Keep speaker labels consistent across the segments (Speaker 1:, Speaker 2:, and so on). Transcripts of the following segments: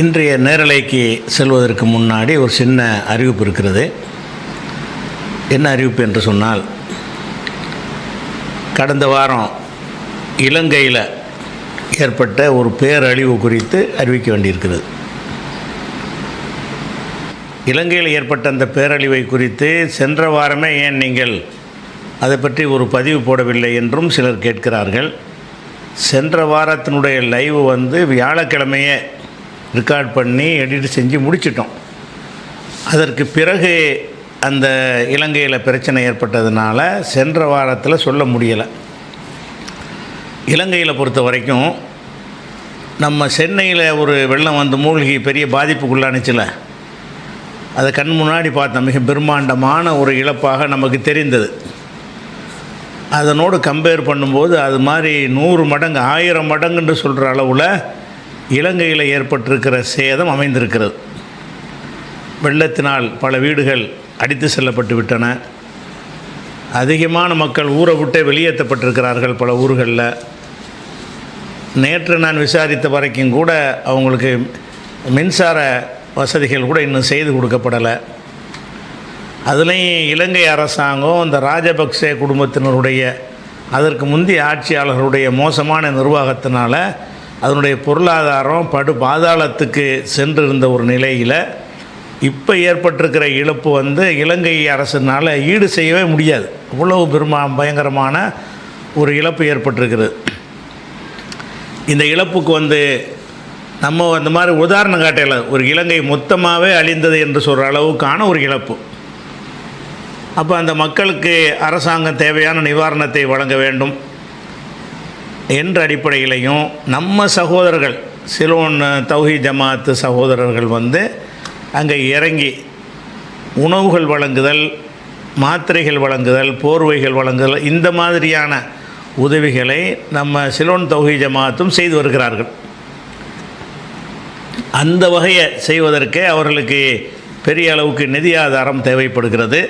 Speaker 1: இன்றைய நேரலைக்கு செல்வதற்கு முன்னாடி ஒரு சின்ன அறிவிப்பு இருக்கிறது. என்ன அறிவிப்பு என்று சொன்னால் கடந்த வாரம் இலங்கையில் ஏற்பட்ட ஒரு பேரழிவு குறித்து அறிவிக்க வேண்டியிருக்கிறது. இலங்கையில் ஏற்பட்ட அந்த பேரழிவை குறித்து சென்ற வாரமே ஏன் நீங்கள் அதை பற்றி ஒரு பதிவு போடவில்லை என்றும் சிலர் கேட்கிறார்கள். சென்ற வாரத்தினுடைய லைவ் வந்து வியாழக்கிழமையே ரெக்கார்ட் பண்ணி எடிட் செஞ்சு முடிச்சிட்டோம். அதற்கு பிறகு அந்த இலங்கையில் பிரச்சனை ஏற்பட்டதுனால சென்ற வாரத்தில் சொல்ல முடியலை. இலங்கையில் பொறுத்த வரைக்கும் நம்ம சென்னையில் ஒரு வெள்ளம் வந்து மூழ்கி பெரிய பாதிப்புக்குள்ளானுச்சுல. அதை கண் முன்னாடி பார்த்தோம் மிக பிரம்மாண்டமான ஒரு இழப்பாக நமக்கு தெரிந்தது. அதனோடு கம்பேர் பண்ணும்போது அது மாதிரி நூறு மடங்கு ஆயிரம் மடங்குன்னு சொல்கிற அளவில் இலங்கையில் ஏற்பட்டிருக்கிற சேதம் அமைந்திருக்கிறது. வெள்ளத்தினால் பல வீடுகள் அடித்து செல்லப்பட்டு விட்டன. அதிகமான மக்கள் ஊரை விட்டே வெளியேற்றப்பட்டிருக்கிறார்கள் பல ஊர்களில். நேற்று நான் விசாரித்த வரைக்கும் கூட அவங்களுக்கு மின்சார வசதிகள் கூட இன்னும் செய்து கொடுக்கப்படலை. அதுலேயும் இலங்கை அரசாங்கம் இந்த ராஜபக்சே குடும்பத்தினருடைய அதற்கு முந்தைய ஆட்சியாளர்களுடைய மோசமான நிர்வாகத்தினால் அதனுடைய பொருளாதாரம் படு பாதாளத்துக்கு சென்றிருந்த ஒரு நிலையில் இப்போ ஏற்பட்டிருக்கிற இழப்பு வந்து இலங்கை அரசினால் ஈடு செய்யவே முடியாது. அவ்வளவு பெருமா பயங்கரமான ஒரு இழப்பு ஏற்பட்டிருக்கிறது. இந்த இழப்புக்கு வந்து நம்ம அந்த மாதிரி உதாரணம் காட்டையில் ஒரு இலங்கை மொத்தமாகவே அழிந்தது என்று சொல்கிற அளவுக்கான ஒரு இழப்பு. அப்போ அந்த மக்களுக்கு அரசாங்கம் தேவையான நிவாரணத்தை வழங்க வேண்டும். என்ற அடிப்படையிலையும் நம்ம சகோதரர்கள் சிலோன் தௌஹி ஜமாத்து சகோதரர்கள் வந்து அங்கே இறங்கி உணவுகள் வழங்குதல் மாத்திரைகள் வழங்குதல் போர்வைகள் வழங்குதல் இந்த மாதிரியான உதவிகளை நம்ம சிலோன் தௌஹி ஜமாத்தும் செய்து வருகிறார்கள். அந்த வகையை செய்வதற்கே அவர்களுக்கு பெரிய அளவுக்கு நிதி ஆதாரம் தேவைப்படுகிறது.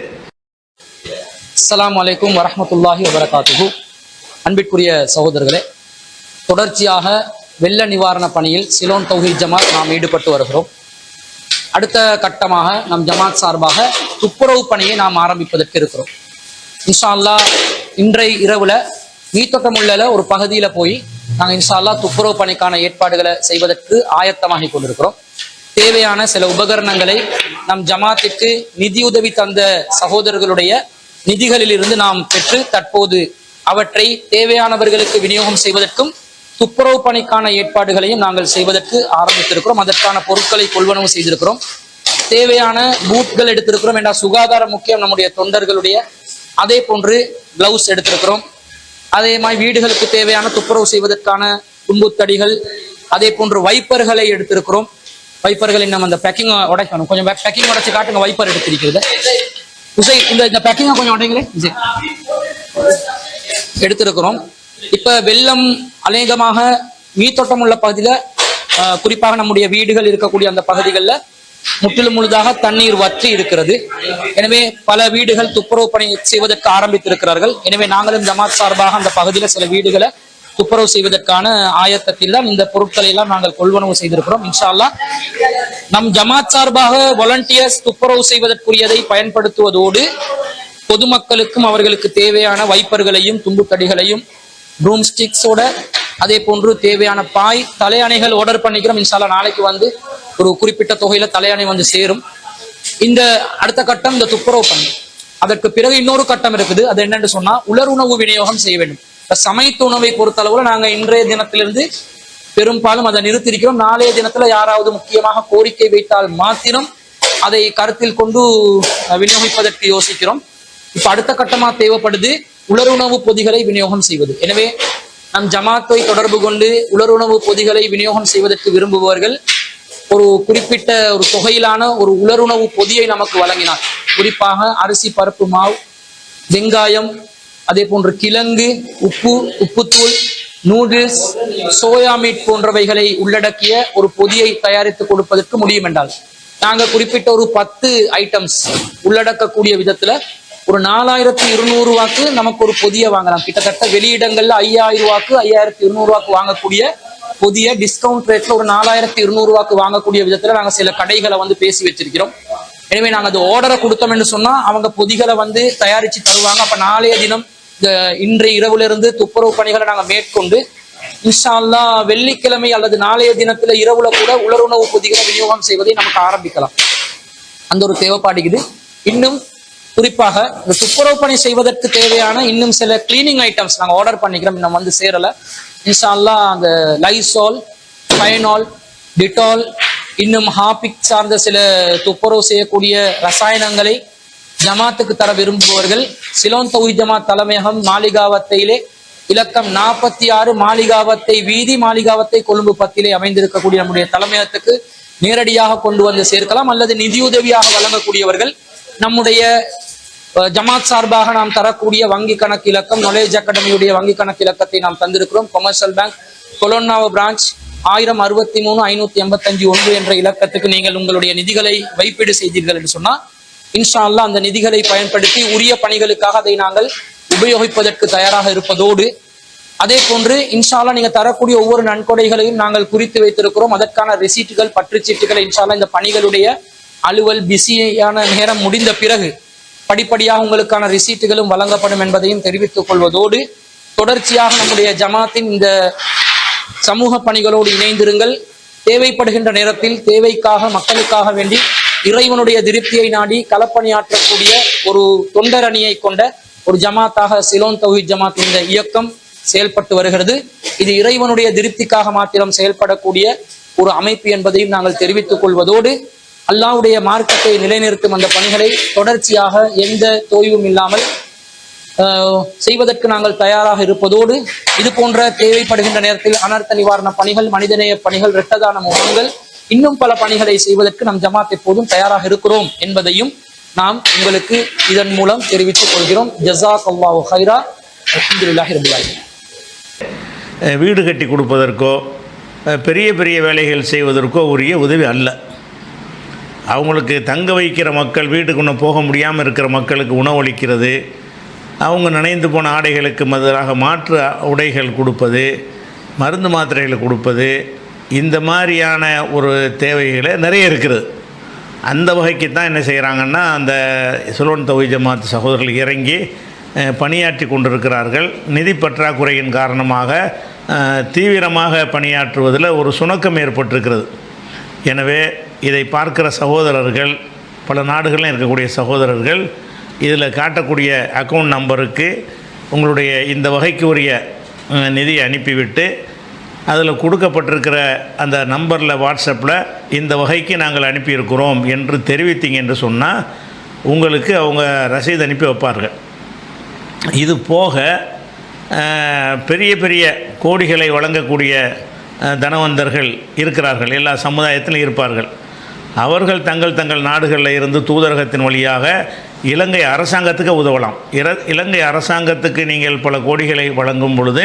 Speaker 2: அஸ்ஸலாமு அலைக்கும் வரமத்துல்லாஹி வபரகாத்துஹு. அன்பிற்குரிய சகோதரர்களே தொடர்ச்சியாக வெள்ள நிவாரண பணியில் சிலோன் தௌஹித் ஜமாத் நாம் ஈடுபட்டு வருகிறோம். அடுத்த கட்டமாக நம் ஜமாத் சார்பாக துப்புரவு பணியை நாம் ஆரம்பிப்பதற்கு இருக்கிறோம். இன்ஷா அல்லாஹ் இன்றைய இரவுல மீத்தொட்டமுள்ள ஒரு பகுதியில போய் நாங்கள் இன்ஷா துப்புரவு பணிக்கான ஏற்பாடுகளை செய்வதற்கு ஆயத்தமாகி கொண்டிருக்கிறோம். தேவையான சில உபகரணங்களை நம் ஜமாத்திற்கு நிதியுதவி தந்த சகோதரர்களுடைய நிதிகளிலிருந்து நாம் பெற்று தற்போது அவற்றை தேவையானவர்களுக்கு விநியோகம் செய்வதற்கும் துப்புரவு பணிக்கான ஏற்பாடுகளையும் நாங்கள் செய்வதற்கு ஆரம்பித்திருக்கிறோம். அதற்கான பொருட்களை கொள்வனவு செய்திருக்கிறோம். தேவையான பூட்கள் எடுத்திருக்கிறோம். என்றால் சுகாதாரம் முக்கியம் நம்முடைய தொண்டர்களுடைய. அதே போன்று கிளவுஸ் எடுத்திருக்கிறோம். அதே மாதிரி வீடுகளுக்கு தேவையான துப்புரவு செய்வதற்கான உண்புத்தடிகள் அதே போன்று வைப்பர்களை எடுத்திருக்கிறோம். வைப்பர்களை நம்ம அந்த பேக்கிங் உடைக்கணும். கொஞ்சம் பேக்கிங் உடைச்சு காட்டுங்க. வைப்பர் எடுத்திருக்கிறது. உசை இந்த பேக்கிங்கை கொஞ்சம் உடைங்களே. விஜய் எடுத்திருக்கிறோம். இப்ப வெள்ளம் அநேகமாக மீத்தோட்டம் உள்ள பகுதியில ஆஹ், குறிப்பாக நம்முடைய வீடுகள் இருக்கக்கூடிய அந்த பகுதிகளில் முற்றிலும் முழுதாக தண்ணீர் வற்றி இருக்கிறது. எனவே பல வீடுகள் துப்புரவு பணி செய்வதற்கு ஆரம்பித்திருக்கிறார்கள். எனவே நாங்களும் ஜமாத் சார்பாக அந்த பகுதியில சில வீடுகளை துப்புரவு செய்வதற்கான ஆயத்தத்தில் தான் இந்த பொருட்களை எல்லாம் நாங்கள் கொள்வனவு செய்திருக்கிறோம். இன்ஷால்லா நம் ஜமாத் சார்பாக வாலண்டியர்ஸ் துப்புரவு செய்வதற்குரியதை பயன்படுத்துவதோடு பொதுமக்களுக்கும் அவர்களுக்கு தேவையான வைப்பர்களையும் தும்புத்தடிகளையும் ப்ரூம் ஸ்டிக்ஸோட அதே போன்று தேவையான பாய் தலையணைகள் ஆர்டர் பண்ணிக்கிறோம். இன்ஷால்லா நாளைக்கு வந்து ஒரு குறிப்பிட்ட தொகையில தலையணை வந்து சேரும். இந்த அடுத்த கட்டம் இந்த துப்புரவு பணி. அதற்கு பிறகு இன்னொரு கட்டம் இருக்குது. அது என்னன்னு சொன்னா உலர் உணவு விநியோகம் செய்ய வேண்டும். சமைத்த உணவை பொறுத்தளவுல நாங்க இன்றைய தினத்திலிருந்து பெரும்பாலும் அதை நிறுத்திருக்கிறோம் நாளைய தினத்துல யாராவது முக்கியமாக கோரிக்கை வைத்தால் மாத்திரம் அதை கருத்தில் கொண்டு விநியோகிப்பதற்கு யோசிக்கிறோம். இப்ப அடுத்த கட்டமா தேவைப்படுது உலருணவு பொதிகளை விநியோகம் செய்வது. எனவே நம் ஜமாத்தை தொடர்பு கொண்டு உலருணவு பொதிகளை விநியோகம் செய்வதற்கு விரும்புபவர்கள் ஒரு குறிப்பிட்ட ஒரு தொகையிலான ஒரு உலருணவு பொதியை நமக்கு வழங்கினார் குறிப்பாக அரிசி பருப்பு மாவு வெங்காயம் அதே போன்று கிழங்கு உப்பு உப்புத்தூள் நூடுல்ஸ் சோயா மீட் போன்றவைகளை உள்ளடக்கிய ஒரு பொதியை தயாரித்து கொடுப்பதற்கு முடியும் என்றால் நாங்கள் குறிப்பிட்ட ஒரு பத்து ஐட்டம்ஸ் உள்ளடக்கக்கூடிய விதத்துல ஒரு நாலாயிரத்தி இருநூறு வாக்கு நமக்கு ஒரு பொதிய வாங்கலாம். கிட்டத்தட்ட வெளியிடங்கள்ல ஐயாயிரம் வாக்கு ஐயாயிரத்தி இருநூறு வாக்கு வாங்கக்கூடிய புதிய டிஸ்கவுண்ட் ரேட்ல ஒரு நாலாயிரத்தி இருநூறு வாக்கு வாங்கக்கூடிய விதத்துல நாங்க சில கடைகளை வந்து பேசி வச்சிருக்கிறோம். எனவே நாங்க அது ஆர்டரை கொடுத்தோம்னு சொன்னா அவங்க பொதிகளை வந்து தயாரிச்சு தருவாங்க. அப்ப நாளைய தினம் இந்த இன்றைய இரவுல இருந்து துப்புரவு பணிகளை நாங்க மேற்கொண்டு இன்ஷா அல்லாஹ் வெள்ளிக்கிழமை அல்லது நாளைய தினத்துல இரவுல கூட உலருணவு பொதிகளை விநியோகம் செய்வதை நமக்கு ஆரம்பிக்கலாம். அந்த ஒரு தேவைப்பாடுக்குது இன்னும் குறிப்பாக இந்த துப்புரவு பணி செய்வதற்கு தேவையான இன்னும் சில கிளீனிங் ஐட்டம்ஸ் நாங்கள் ஆர்டர் பண்ணிக்கிறோம். இன்னும் வந்து சேரல. இன்ஷா அந்த லைசால் ஃபைனால் டிட்டால் இன்னும் ஹாபிக் சார்ந்த சில துப்புரவு செய்யக்கூடிய ரசாயனங்களை ஜமாத்துக்கு தர விரும்புபவர்கள் சிலோன் தொகுதி ஜமாத் தலைமையகம் மாளிகாவத்தையிலே இலக்கம் நாற்பத்தி ஆறு மாளிகாவத்தை வீதி மாளிகாவத்தை கொழும்பு பத்திலே அமைந்திருக்கக்கூடிய நம்முடைய தலைமையகத்துக்கு நேரடியாக கொண்டு வந்து சேர்க்கலாம். அல்லது நிதியுதவியாக வழங்கக்கூடியவர்கள் நம்முடைய ஜமாத் சார்பாக நாம் தரக்கூடிய வங்கி கணக்கு இலக்கம் நாலேஜ் அகாடமியுடைய வங்கி கணக்கு இலக்கத்தை நாம் தந்திருக்கிறோம். கொமர்ஷியல் பேங்க் கொலோன்னாவ பிரான்ச் ஆயிரம் அறுபத்தி மூணு ஐநூத்தி எண்பத்தஞ்சு ஒன்று என்ற இலக்கத்துக்கு நீங்கள் உங்களுடைய நிதிகளை வைப்பீடு செய்தீர்கள் என்று சொன்னா இன்ஷா அந்த நிதிகளை பயன்படுத்தி உரிய பணிகளுக்காக அதை நாங்கள் உபயோகிப்பதற்கு தயாராக இருப்பதோடு அதே போன்று இன்ஷால்லா நீங்க தரக்கூடிய ஒவ்வொரு நன்கொடைகளையும் நாங்கள் குறித்து வைத்திருக்கிறோம். அதற்கான ரெசீட்டுகள் பற்றுச்சீட்டுகளை இன்ஷால்லா இந்த பணிகளுடைய அலுவல் பிஸியான நேரம் முடிந்த பிறகு படிப்படியாக உங்களுக்கான ரிசீட்டுகளும் வழங்கப்படும் என்பதையும் தெரிவித்துக் கொள்வதோடு தொடர்ச்சியாக நம்முடைய ஜமாத்தின் இந்த சமூக பணிகளோடு இணைந்திருங்கள். தேவைப்படுகின்ற நேரத்தில் தேவைக்காக மக்களுக்காக வேண்டி இறைவனுடைய திருப்தியை நாடி களப்பணியாற்றக்கூடிய ஒரு தொண்டர் அணியை கொண்ட ஒரு ஜமாத்தாக சிலோன் தௌஹீத் ஜமாத் இந்த இயக்கம் செயல்பட்டு வருகிறது. இது இறைவனுடைய திருப்திக்காக மாத்திரம் செயல்படக்கூடிய ஒரு அமைப்பு என்பதையும் நாங்கள் தெரிவித்துக் கொள்வதோடு அல்லாவுடைய மார்க்கத்தை நிலைநிறுத்தும் அந்த பணிகளை தொடர்ச்சியாக எந்த தோய்வும் இல்லாமல் ஆஹ், செய்வதற்கு நாங்கள் தயாராக இருப்பதோடு இது போன்ற தேவைப்படுகின்ற நேரத்தில் அனர்த்த நிவாரண பணிகள் மனிதநேய பணிகள் இரட்டதான முகாம்கள் இன்னும் பல பணிகளை செய்வதற்கு நம் ஜமாத் எப்போதும் தயாராக இருக்கிறோம் என்பதையும் நாம் உங்களுக்கு இதன் மூலம் தெரிவித்துக் கொள்கிறோம். ஜஸாக் அல்லாஹு ஹைரா அல்ஹம்துலில்லாஹி
Speaker 1: வீடு கட்டி கொடுப்பதற்கோ பெரிய பெரிய வேலைகள் செய்வதற்கோ உரிய உதவி அல்ல. அவங்களுக்கு தங்க வைக்கிற மக்கள் வீட்டுக்கு போக முடியாமல் இருக்கிற மக்களுக்கு உணவளிக்கிறது அவங்க நனைந்து போன ஆடைகளுக்கு பதிலாக மாற்று உடைகள் கொடுப்பது மருந்து மாத்திரைகள் கொடுப்பது இந்த மாதிரியான ஒரு தேவைகளை நிறைய இருக்கிறது அந்த வகைக்கு தான் என்ன செய்கிறாங்கன்னா அந்த சுலோன் தொகுதி ஜமாத் சகோதரர்கள் இறங்கி பணியாற்றி கொண்டிருக்கிறார்கள். நிதி பற்றாக்குறையின் காரணமாக தீவிரமாக பணியாற்றுவதில் ஒரு சுணக்கம் ஏற்பட்டிருக்கிறது. எனவே இதை பார்க்கிற சகோதரர்கள் பல நாடுகளில் இருக்கக்கூடிய சகோதரர்கள் இதில் காட்டக்கூடிய அக்கௌண்ட் நம்பருக்கு உங்களுடைய இந்த வகைக்கு உரிய நிதியை அனுப்பிவிட்டு அதில் கொடுக்கப்பட்டிருக்கிற அந்த நம்பரில் வாட்ஸ்அப்பில் இந்த வகைக்கு நாங்கள் அனுப்பியிருக்கிறோம் என்று தெரிவித்தீங்க என்று சொன்னால் உங்களுக்கு அவங்க ரசீது அனுப்பி வைப்பார்கள். இது போக பெரிய பெரிய கோடிகளை வழங்கக்கூடிய தனவந்தர்கள் இருக்கிறார்கள். எல்லா சமுதாயத்திலும் இருப்பார்கள். அவர்கள் தங்கள் தங்கள் நாடுகளில் இருந்து தூதரகத்தின் வழியாக இலங்கை அரசாங்கத்துக்கு உதவலாம். இர இலங்கை அரசாங்கத்துக்கு நீங்கள் பல கோடிகளை வழங்கும் பொழுது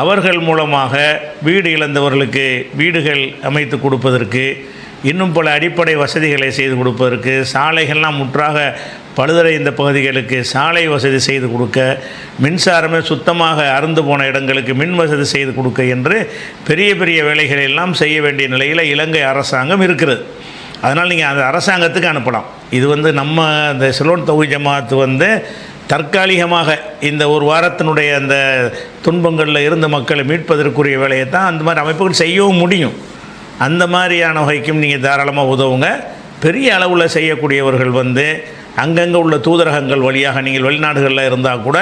Speaker 1: அவர்கள் மூலமாக வீடு இழந்தவர்களுக்கு வீடுகள் அமைத்து கொடுப்பதற்கு இன்னும் பல அடிப்படை வசதிகளை செய்து கொடுப்பதற்கு சாலைகள்லாம் முற்றாக பழுதடைந்த பகுதிகளுக்கு சாலை வசதி செய்து கொடுக்க மின்சாரமே சுத்தமாக அருந்து போன இடங்களுக்கு மின் வசதி செய்து கொடுக்க என்று பெரிய பெரிய வேலைகளை எல்லாம் செய்ய வேண்டிய நிலையில் இலங்கை அரசாங்கம் இருக்கிறது. அதனால் நீங்கள் அந்த அரசாங்கத்துக்கு அனுப்பலாம். இது வந்து நம்ம இந்த சிலோன் தொகுதி ஜமாத்து வந்து தற்காலிகமாக இந்த ஒரு வாரத்தினுடைய அந்த துன்பங்களில் இருந்து மக்களை மீட்பதற்குரிய வேலையை தான் அந்த மாதிரி அமைப்புகள் செய்யவும் முடியும். அந்த மாதிரியான வகைக்கும் நீங்கள் தாராளமாக உதவுங்க. பெரிய அளவில் செய்யக்கூடியவர்கள் வந்து அங்கங்கே உள்ள தூதரகங்கள் வழியாக நீங்கள் வெளிநாடுகளில் இருந்தால் கூட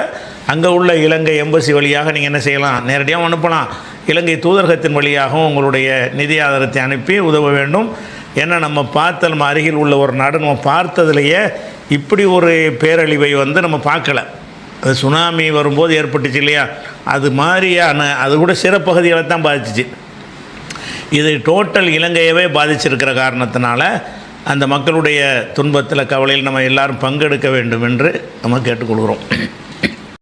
Speaker 1: அங்கே உள்ள இலங்கை எம்பசி வழியாக நீங்கள் என்ன செய்யலாம்? நேரடியாக அனுப்பலாம். இலங்கை தூதரகத்தின் வழியாகவும் உங்களுடைய நிதி ஆதாரத்தை அனுப்பி உதவ வேண்டும். ஏன்னா நம்ம பார்த்த நம்ம அருகில் உள்ள ஒரு நாடு நம்ம பார்த்ததுலேயே இப்படி ஒரு பேரழிவை வந்து நம்ம பார்க்கல. அது சுனாமி வரும்போது ஏற்பட்டுச்சு இல்லையா? அது மாதிரியான அது கூட சிறப்பகுதிகளை தான் பாதிச்சிச்சு. இது டோட்டல் இலங்கையவே பாதிச்சிருக்கிற காரணத்தினால அந்த மக்களுடைய துன்பத்தில் கவலையில் நம்ம எல்லாரும் பங்கெடுக்க வேண்டும் என்று நம்ம கேட்டுக்கொள்கிறோம்.